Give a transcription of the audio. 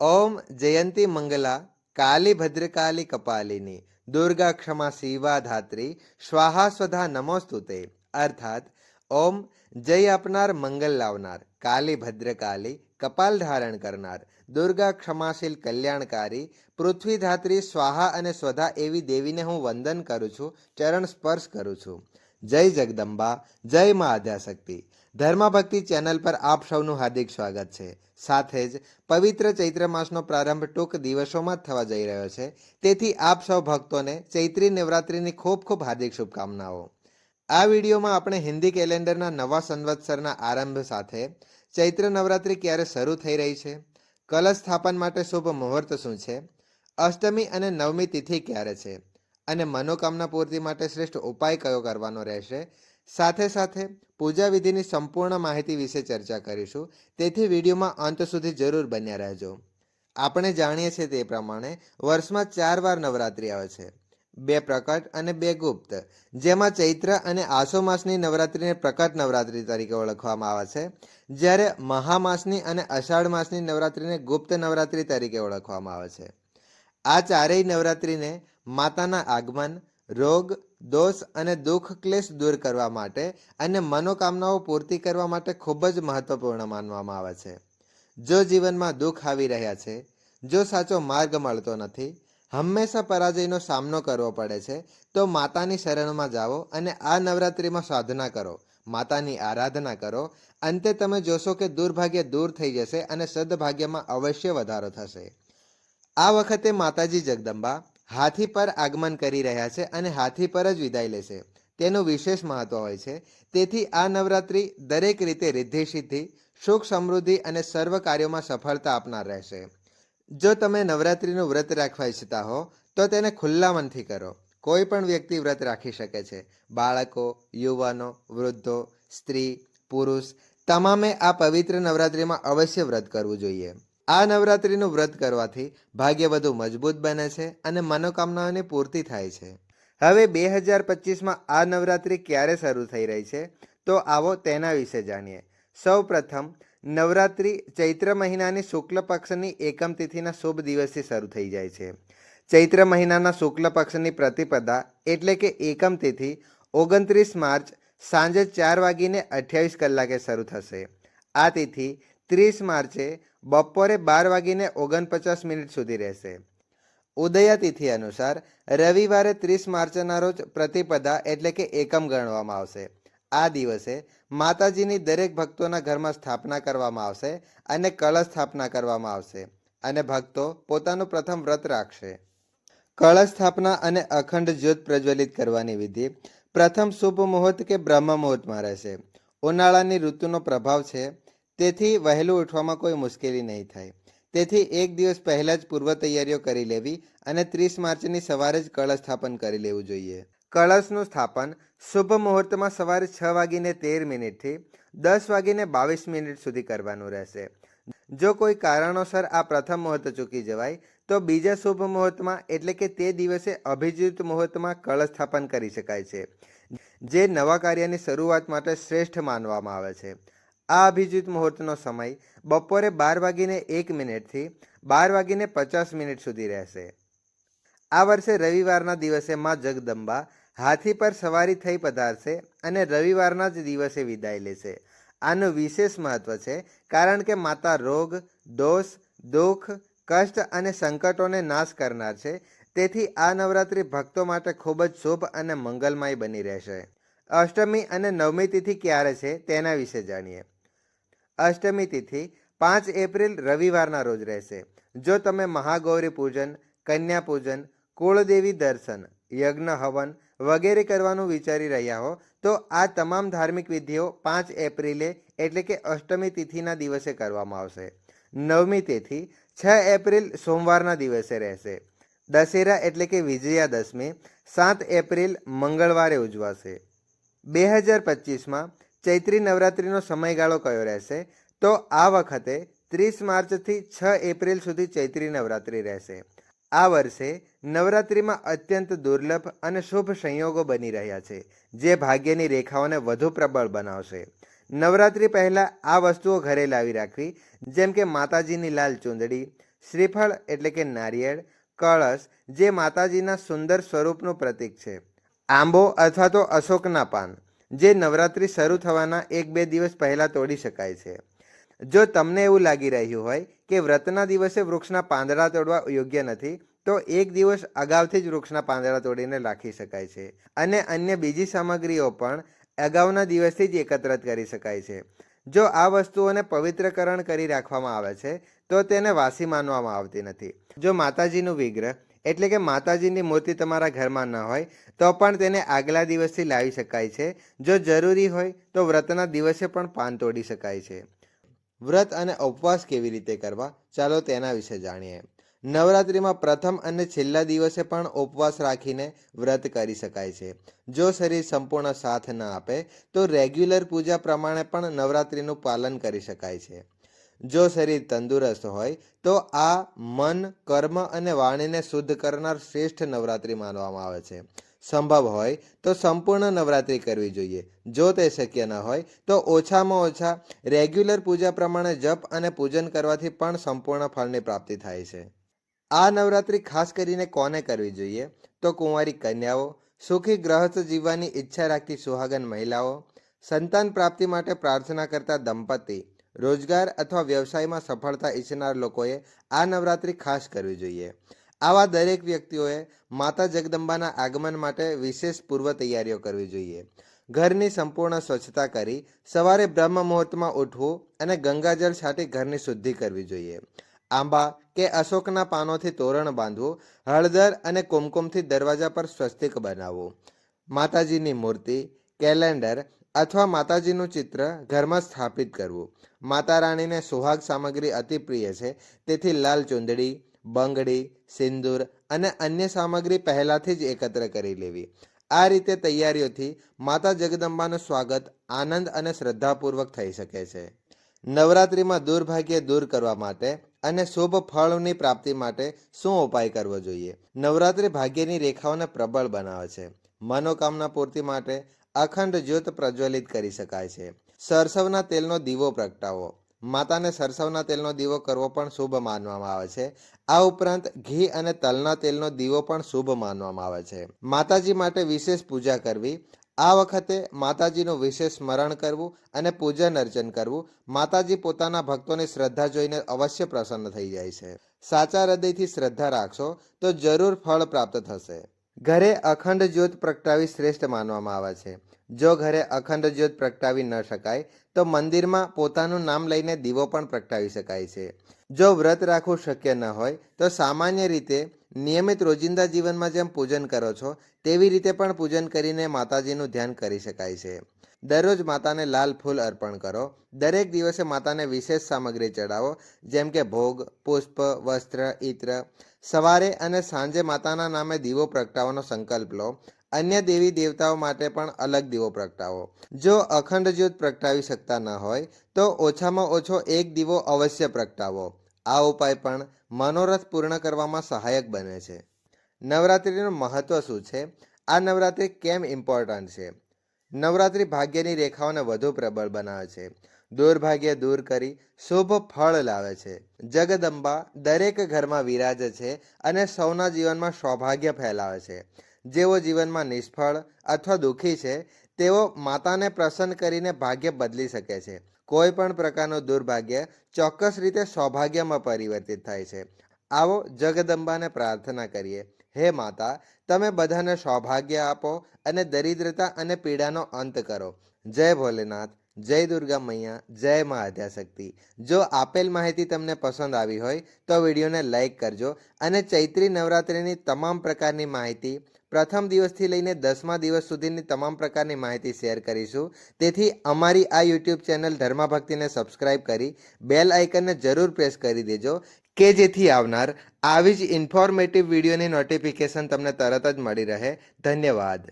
ઓમ જયંતી મંગલા, કાલી ભદ્રકાલી કપાલિની, દુર્ગા ક્ષમા શિવા ધાત્રી, સ્વાહા સ્વધા નમોસ્તુતે અર્થાત, ઓમ જય આપનાર, મંગલ લાવનાર, કાલી ભદ્રકાલી કપાલ ધારણ કરનાર, દુર્ગા ક્ષમાશીલ કલ્યાણકારી, પૃથ્વી ધાત્રી સ્વાહા અને સ્વધા એવી દેવીને હું વંદન કરું છું, ચરણ સ્પર્શ કરું છું. જય જગદંબા, જય મા આદ્યાશક્તિ. ધર્મભક્તિ ચેનલ પર આપ સૌનું હાર્દિક સ્વાગત છે. સાથે જ પવિત્ર ચૈત્ર માસનો પ્રારંભ ટૂંક દિવસોમાં જ થવા જઈ રહ્યો છે. તેથી આપ સૌ ભક્તોને ચૈત્રી નવરાત્રિની ખૂબ ખૂબ હાર્દિક શુભકામનાઓ. આ વિડીયોમાં આપણે હિન્દી કેલેન્ડરના નવા સંવત્સરના આરંભ સાથે ચૈત્ર નવરાત્રિ ક્યારે શરૂ થઈ રહી છે, કલશ સ્થાપન માટે શુભ મુહૂર્ત શું છે, અષ્ટમી અને નવમી તિથિ ક્યારે છે અને મનોકામના પૂર્તિ માટે શ્રેષ્ઠ ઉપાય કયો કરવાનો રહેશે? સાથે સાથે પૂજા વિધિની સંપૂર્ણ માહિતી વિશે ચર્ચા કરીશું. તેથી વિડીયોમાં અંત સુધી જરૂર બન્યા રહેજો. આપણે જાણીએ છીએ તે પ્રમાણે વર્ષમાં ચાર વાર નવરાત્રિ આવે છે. બે પ્રકટ અને બે ગુપ્ત. જેમાં ચૈત્ર અને આસો માસની નવરાત્રિને પ્રકટ નવરાત્રિ તરીકે ઓળખવામાં આવે છે. જ્યારે મહામાસની અને અષાઢ માસની નવરાત્રિને ગુપ્ત નવરાત્રિ તરીકે ઓળખવામાં આવે છે. આ ચારેય નવરાત્રિને માતાના આગમન, રોગ, દોષ અને દુઃખ ક્લેશ દૂર કરવા માટે અને મનોકામનાઓ પૂર્તિ કરવા માટે ખૂબ જ મહત્વપૂર્ણ માનવામાં આવે છે. જો જીવનમાં દુઃખ આવી રહ્યા છે, જો સાચો માર્ગ મળતો નથી, હંમેશા પરાજયનો સામનો કરવો પડે છે, તો માતાની શરણમાં જાઓ અને આ નવરાત્રિમાં સાધના કરો, માતાની આરાધના કરો. અંતે તમે જોશો કે દુર્ભાગ્ય દૂર થઈ જશે અને સદભાગ્યમાં અવશ્ય વધારો થશે. આ વખતે માતાજી જગદંબા હાથી પર આગમન કરી રહ્યા છે અને હાથી પર જ વિદાય લેશે તેનું વિશેષ મહત્વ હોય છે. તેથી આ નવરાત્રિ દરેક રીતે રિદ્ધિ સિદ્ધિ સુખ સમૃદ્ધિ અને સર્વ કાર્યોમાં સફળતા આપનાર રહેશે. જો તમે નવરાત્રિનું વ્રત રાખવા ઈચ્છતા હો, તો તેને ખુલ્લા મનથી કરો. કોઈ પણ વ્યક્તિ વ્રત રાખી શકે છે. બાળકો, યુવાનો, વૃદ્ધો, સ્ત્રી, પુરુષ, તમામે આ પવિત્ર નવરાત્રિમાં અવશ્ય વ્રત કરવું જોઈએ. આ નવરાત્રિનું વ્રત કરવાથી ભાગ્ય વધુ મજબૂત બને છે અને મનોકામનાઓની પૂર્તિ થાય છે. હવે બે હજાર પચીસમાં આ નવરાત્રિ ક્યારે શરૂ થઈ રહી છે? તો આવો તેના વિશે જાણીએ. સૌ પ્રથમ, નવરાત્રિ ચૈત્ર મહિનાની શુક્લ પક્ષની એકમ તિથિના શુભ દિવસથી શરૂ થઈ જાય છે. ચૈત્ર મહિનાના શુક્લ પક્ષની પ્રતિપદા એટલે કે એકમ તિથિ ઓગણત્રીસ માર્ચ સાંજે ચાર વાગીને અઠ્યાવીસ કલાકે શરૂ થશે. આ તિથિ ત્રીસ માર્ચે બપોરે બાર વાગીને ઓગણપચાસ મિનિટ સુધી રહેશે. ઉદયા તિથિ અનુસાર રવિવારે ત્રીસ માર્ચના રોજ પ્રતિપદા એટલે કે એકમ ગણવામાં આવશે. આ દિવસે માતાજીની દરેક ભક્તોના ઘરમાં સ્થાપના કરવામાં આવશે અને કળશ સ્થાપના કરવામાં આવશે અને ભક્તો પોતાનું પ્રથમ વ્રત રાખશે. કળશ સ્થાપના અને અખંડ જ્યોત પ્રજ્વલિત કરવાની વિધિ પ્રથમ શુભ મુહૂર્ત કે બ્રહ્મ મુહૂર્તમાં રહેશે. ઉનાળાની ઋતુનો પ્રભાવ છે તેથી વહેલું ઉઠવામાં કોઈ મુશ્કેલી નહીં થાય. તેથી એક દિવસ પહેલાં જ પૂર્વ તૈયારીઓ કરી લેવી અને ત્રીસ માર્ચની સવારે જ કળશ સ્થાપન કરી લેવું જોઈએ. કળશનું સ્થાપન શુભ મુહૂર્તમાં સવારે છ વાગીને તેર મિનિટથી દસ વાગીને બાવીસ મિનિટ સુધી કરવાનું રહેશે. જો કોઈ કારણોસર આ પ્રથમ મુહૂર્ત ચૂકી જવાય, તો બીજા શુભ મુહૂર્તમાં એટલે કે તે દિવસે અભિજીત મુહૂર્તમાં કળશ સ્થાપન કરી શકાય છે, જે નવા કાર્યની શરૂઆત માટે શ્રેષ્ઠ માનવામાં આવે છે. આ અભિજીત મુહૂર્તનો સમય બપોરે બાર વાગીને એક મિનિટથી બાર વાગીને પચાસ મિનિટ સુધી રહેશે. આ વર્ષે રવિવારના દિવસે માં જગદંબા હાથી પર સવારી થઈ પધારશે અને રવિવારના જ દિવસે વિદાય લેશે. આનું વિશેષ મહત્વ છે કારણ કે માતા રોગ, દોષ, દુઃખ, કષ્ટ અને સંકટોને નાશ કરનાર છે. તેથી આ નવરાત્રિ ભક્તો માટે ખૂબ જ શુભ અને મંગલમય બની રહેશે. અષ્ટમી અને નવમી તિથિ ક્યારે છે તેના વિશે જાણીએ. અષ્ટમી તિથિ પાંચ એપ્રિલ રવિવારના રોજ રહેશે. જો તમે મહાગૌરી પૂજન, કન્યા પૂજન, કુળદેવી દર્શન, યજ્ઞ હવન વગેરે કરવાનું વિચારી રહ્યા હો, તો આ તમામ ધાર્મિક વિધિઓ પાંચ એપ્રિલે એટલે કે અષ્ટમી તિથિના દિવસે કરવામાં આવશે. નવમી તિથિ છ એપ્રિલ સોમવારના દિવસે રહેશે. દશેરા એટલે કે વિજયાદશમી સાત એપ્રિલ મંગળવારે ઉજવાશે. બે હજાર પચીસમાં ચૈત્રી નવરાત્રિનો સમયગાળો કયો રહેશે? તો આ વખતે ત્રીસ માર્ચથી છ એપ્રિલ સુધી ચૈત્રી નવરાત્રિ રહેશે. આ વર્ષે નવરાત્રિમાં અત્યંત દુર્લભ અને શુભ સંયોગો બની રહ્યા છે, જે ભાગ્યની રેખાઓને વધુ પ્રબળ બનાવશે. નવરાત્રિ પહેલાં આ વસ્તુઓ ઘરે લાવી રાખવી, જેમ કે માતાજીની લાલ ચૂંદડી, શ્રીફળ એટલે કે નારિયેળ, કળશ, જે માતાજીના સુંદર સ્વરૂપનું પ્રતીક છે. આંબો અથવા તો અશોકના પાન. જે નવરાત્રિ શરૂ થવાના એક બે દિવસ પહેલાં તોડી શકાય છે. જો તમને એવું લાગી રહ્યું હોય કે વ્રતના દિવસે વૃક્ષના પાંદડા તોડવા યોગ્ય નથી, તો એક દિવસ અગાઉથી જ વૃક્ષના પાંદડા તોડીને રાખી શકાય છે. અને અન્ય બીજી સામગ્રીઓ પણ અગાઉના દિવસથી જ એકત્રિત કરી શકાય છે. જો આ વસ્તુઓને પવિત્રકરણ કરી રાખવામાં આવે છે, તો તેને વાસી માનવામાં આવતી નથી. જો માતાજીનું વિગ્રહ એટલે કે માતાજીની મૂર્તિ તમારા ઘરમાં ન હોય, તો પણ તેને આગલા દિવસથી લાવી શકાય છે. જો જરૂરી હોય, તો વ્રતના દિવસે પણ પાન તોડી શકાય છે. વ્રત અને ઉપવાસ કેવી રીતે કરવા? ચાલો તેના વિશે જાણીએ. નવરાત્રિમાં પ્રથમ અને છેલ્લા દિવસે પણ ઉપવાસ રાખીને વ્રત કરી શકાય છે. જો શરીર સંપૂર્ણ સાથ ન આપે, તો રેગ્યુલર પૂજા પ્રમાણે પણ નવરાત્રિનું પાલન કરી શકાય છે. જો શરીર તંદુરસ્ત હોય, તો આ મન, કર્મ અને વાણીને શુદ્ધ કરનાર શ્રેષ્ઠ નવરાત્રિ માનવામાં આવે છે. સંભવ હોય તો સંપૂર્ણ નવરાત્રિ કરવી જોઈએ. જો તે શક્ય ન હોય, તો ઓછામાં ઓછા રેગ્યુલર પૂજા પ્રમાણે જપ અને પૂજન કરવાથી પણ સંપૂર્ણ ફળની પ્રાપ્તિ થાય છે. આ નવરાત્રિ ખાસ કરીને કોને કરવી જોઈએ? તો કુંવારી કન્યાઓ, સુખી ગ્રહસ્થ જીવવાની ઈચ્છા રાખતી સુહાગન મહિલાઓ, સંતાન પ્રાપ્તિ માટે પ્રાર્થના કરતા દંપતી રોજગાર અથવા વ્યવસાયમાં સફળતા ઈચ્છનાર લોકોએ આ નવરાત્રિ ખાસ કરવી જોઈએ. આવા દરેક વ્યક્તિઓએ માતા જગદંબાના આગમન માટે વિશેષ પૂર્વ તૈયારીઓ કરવી જોઈએ. ઘરની સંપૂર્ણ સ્વચ્છતા કરી સવારે બ્રહ્મ મુહૂર્તમાં ઉઠવું અને ગંગાજળ છાંટી ઘરની શુદ્ધિ કરવી જોઈએ. આંબા કે અશોકના પાનોથી તોરણ બાંધવું, હળદર અને કુમકુમથી દરવાજા પર સ્વસ્તિક બનાવવું. માતાજીની મૂર્તિ, કેલેન્ડર અથવા માતાજીનું ચિત્ર ઘરમાં સ્થાપિત કરવું. માતા રાણીને સુહાગ સામગ્રી અતિ પ્રિય છે. તેથી લાલ ચુંદડી, બંગડી, સિંદૂર અને અન્ય સામગ્રી પહેલાંથી જ એકત્ર કરી લેવી. આ રીતે તૈયારીઓથી માતા જગદંબાનું સ્વાગત આનંદ અને શ્રદ્ધાપૂર્વક થઈ શકે છે. નવરાત્રિમાં દુર્ભાગ્ય દૂર કરવા માટે અને શુભ ફળની પ્રાપ્તિ માટે શું ઉપાય કરવો જોઈએ? નવરાત્રિ ભાગ્યની રેખાઓને પ્રબળ બનાવે છે. મનોકામના પૂર્તિ માટે અખંડ જ્યોત પ્રજ્વલિત કરી શકાય છે. સરસવના તેલનો દીવો પ્રગટાવો. માતાને સરસવના તેલનો દીવો કરવો પણ શુભ માનવામાં આવે છે. આ ઉપરાંત ઘી અને તલના તેલનો દીવો પણ શુભ માનવામાં આવે છે. માતાજી માટે વિશેષ પૂજા કરવી. આ વખતે માતાજીનું વિશેષ સ્મરણ કરવું અને પૂજન અર્ચન કરવું માતાજી પોતાના ભક્તોની શ્રદ્ધા જોઈને અવશ્ય પ્રસન્ન થઈ જાય છે. સાચા હૃદયથી શ્રદ્ધા રાખશો તો જરૂર ફળ પ્રાપ્ત થશે. ઘરે અખંડ જ્યોત પ્રગટાવી શ્રેષ્ઠ માનવામાં આવે છે. જો ઘરે અખંડ જ્યોત પ્રગટાવી ન શકાય, તો મંદિરમાં પોતાનું નામ લઈને દીવો પણ પ્રગટાવી શકાય છે. જો વ્રત રાખવું શક્ય ન હોય, તો સામાન્ય રીતે નિયમિત રોજિંદા જીવનમાં જેમ પૂજન કરો છો, તેવી રીતે પણ પૂજન કરીને માતાજીનું ધ્યાન કરી શકાય છે. દરરોજ માતાને લાલ ફૂલ અર્પણ કરો. દરેક દિવસે માતાને વિશેષ સામગ્રી ચડાવો, જેમ કે ભોગ, પુષ્પ, વસ્ત્ર ઇત્ર સવારે અને સાંજે માતાના નામે દીવો પ્રગટાવવાનો સંકલ્પ લો. અન્ય દેવી દેવતાઓ માટે પણ અલગ દીવો પ્રગટાવો. જો અખંડ જ્યોત પ્રગટાવી શકતા ન હોય, તો ઓછામાં ઓછો એક દીવો અવશ્ય પ્રગટાવો. આ ઉપાય પણ મનોરથ પૂર્ણ કરવામાં સહાયક બને છે. નવરાત્રિનું મહત્વ શું છે? આ નવરાત્રિ કેમ ઇમ્પોર્ટન્ટ છે? નવરાત્રિ ભાગ્યની રેખાઓને વધુ પ્રબળ બનાવે છે. દુર્ભાગ્ય દૂર કરી શુભ ફળ લાવે છે. જગદંબા દરેક ઘરમાં વિરાજે છે અને સૌના જીવનમાં સૌભાગ્ય ફેલાવે છે. જેઓ જીવનમાં નિષ્ફળ અથવા દુઃખી છે, તેઓ માતાને પ્રસન્ન કરીને ભાગ્ય બદલી શકે છે. કોઈ પણ પ્રકારનું દુર્ભાગ્ય ચોક્કસ રીતે સૌભાગ્યમાં પરિવર્તિત થાય છે. આવો જગદંબાને પ્રાર્થના કરીએ. હે માતા, તમે બધાને સૌભાગ્ય આપો અને દરિદ્રતા અને પીડાનો અંત કરો. જય ભોલેનાથ. જય દુર્ગા મૈયા, જય મા આદ્યાશક્તિ. જો આપેલ માહિતી તમને પસંદ આવી હોય, તો વિડીયોને લાઇક કરજો અને ચૈત્રી નવરાત્રિની તમામ પ્રકારની માહિતી પ્રથમ દિવસથી લઈને દસમા દિવસ સુધીની તમામ પ્રકારની માહિતી શેર કરીશું. તેથી અમારી આ યુટ્યુબ ચેનલ ધર્માભક્તિને સબસ્ક્રાઇબ કરી બેલ આઇકનને જરૂર પ્રેસ કરી દેજો, કે જેથી આવનાર આવી જ ઇન્ફોર્મેટિવ વિડીયોની નોટિફિકેશન તમને તરત જ મળી રહે. ધન્યવાદ.